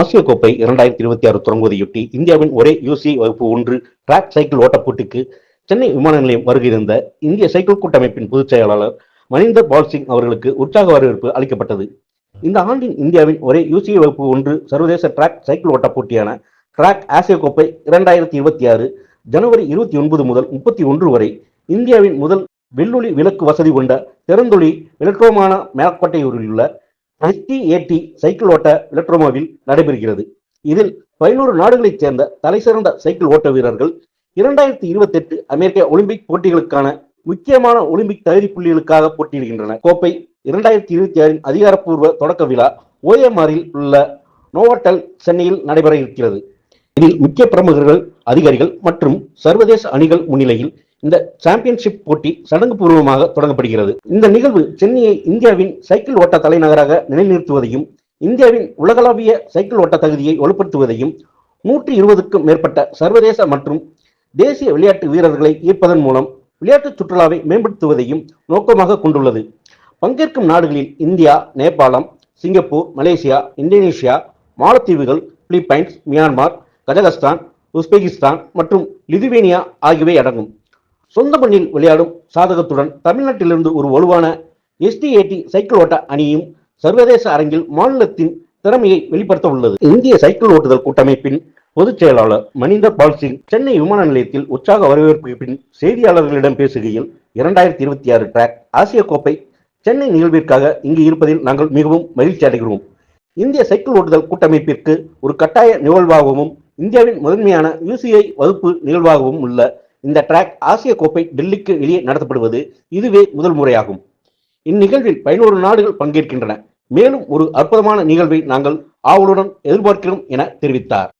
ஆசிய கோப்பை இரண்டாயிரத்தி இருபத்தி ஆறு தொடங்குவதையொட்டி இந்தியாவின் ஒரே யூசி வகுப்பு ஒன்று டிராக் சைக்கிள் ஓட்டப்போட்டிக்கு சென்னை விமான நிலையம் வருகிருந்த இந்திய சைக்கிள் கூட்டமைப்பின் பொதுச் செயலாளர் மணிந்தர் பால் சிங் அவர்களுக்கு உற்சாக வரவேற்பு அளிக்கப்பட்டது. இந்த ஆண்டின் இந்தியாவின் ஒரே யூசி வகுப்பு ஒன்று சர்வதேச டிராக் சைக்கிள் ஓட்டப்போட்டியான டிராக் ஆசிய கோப்பை இரண்டாயிரத்தி இருபத்தி ஆறு ஜனவரி இருபத்தி ஒன்பது முதல் முப்பத்தி ஒன்று வரை இந்தியாவின் முதல் வெள்ளொளி விளக்கு வசதி கொண்ட திறந்தொளி எலக்ட்ரோமான மேலக்கோட்டையூரில் உள்ள எஸ்டிஏடி சைக்கிள் ஓட்ட எலக்ட்ரோமாவில் நடைபெறுகிறது. இதில் பதினோரு நாடுகளைச் சேர்ந்த தலைசிறந்த சைக்கிள் ஓட்ட வீரர்கள் இரண்டாயிரத்தி இருபத்தி எட்டு அமெரிக்க ஒலிம்பிக் போட்டிகளுக்கான முக்கியமான ஒலிம்பிக் தகுதி புள்ளிகளுக்காக போட்டியிடுகின்றன. கோப்பை இரண்டாயிரத்தி இருபத்தி ஆறின் அதிகாரப்பூர்வ தொடக்க விழா ஓஎம்ஆரில் உள்ள நோவாட்டல் சென்னையில் நடைபெற இருக்கிறது. இதில் முக்கிய பிரமுகர்கள் அதிகாரிகள் மற்றும் சர்வதேச அணிகள் முன்னிலையில் இந்த சாம்பியன்ஷிப் போட்டி சடங்கு பூர்வமாக தொடங்கப்படுகிறது. இந்த நிகழ்வு சென்னையை இந்தியாவின் சைக்கிள் ஓட்ட தலைநகராக நிலைநிறுத்துவதையும் இந்தியாவின் உலகளாவிய சைக்கிள் ஓட்ட தகுதியை வலுப்படுத்துவதையும் நூற்றி இருபதுக்கும் மேற்பட்ட சர்வதேச மற்றும் தேசிய விளையாட்டு வீரர்களை ஈர்ப்பதன் மூலம் விளையாட்டு சுற்றுலாவை மேம்படுத்துவதையும் நோக்கமாக கொண்டுள்ளது. பங்கேற்கும் நாடுகளில் இந்தியா நேபாளம் சிங்கப்பூர் மலேசியா இந்தோனேஷியா மாலத்தீவுகள் பிலிப்பைன்ஸ் மியான்மர் கஜகஸ்தான் உஸ்பெகிஸ்தான் மற்றும் லிதுவேனியா ஆகியவை அடங்கும். சொந்த மண்ணில் விளையாடும் சாதகத்துடன் தமிழ்நாட்டிலிருந்து ஒரு வலுவான எஸ்டிஏடி சைக்கிள் ஓட்ட அணியும் சர்வதேச அரங்கில் மாநிலத்தின் திறமையை வெளிப்படுத்த உள்ளது. இந்திய சைக்கிள் ஓட்டுதல் கூட்டமைப்பின் பொதுச் செயலாளர் மணிந்தர் பால் சிங் சென்னை விமான நிலையத்தில் உற்சாக வரவேற்பு பின் செய்தியாளர்களிடம் பேசுகையில் இரண்டாயிரத்தி இருபத்தி ஆறு டிராக் ஆசிய கோப்பை சென்னை நிகழ்விற்காக இங்கு இருப்பதில் நாங்கள் மிகவும் மகிழ்ச்சி அடைகிறோம். இந்திய சைக்கிள் ஓட்டுதல் கூட்டமைப்பிற்கு ஒரு கட்டாய நிகழ்வாகவும் இந்தியாவின் முதன்மையான யூசிஐ வகுப்பு நிகழ்வாகவும் உள்ள இந்த டிராக் ஆசிய கோப்பை டெல்லிக்கு வெளியே நடத்தப்படுவது இதுவே முதல் முறையாகும். இந்நிகழ்வில் பதினோரு நாடுகள் பங்கேற்கின்றன. மேலும் ஒரு அற்புதமான நிகழ்வை நாங்கள் ஆவலுடன் எதிர்பார்க்கிறோம் என தெரிவித்தார்.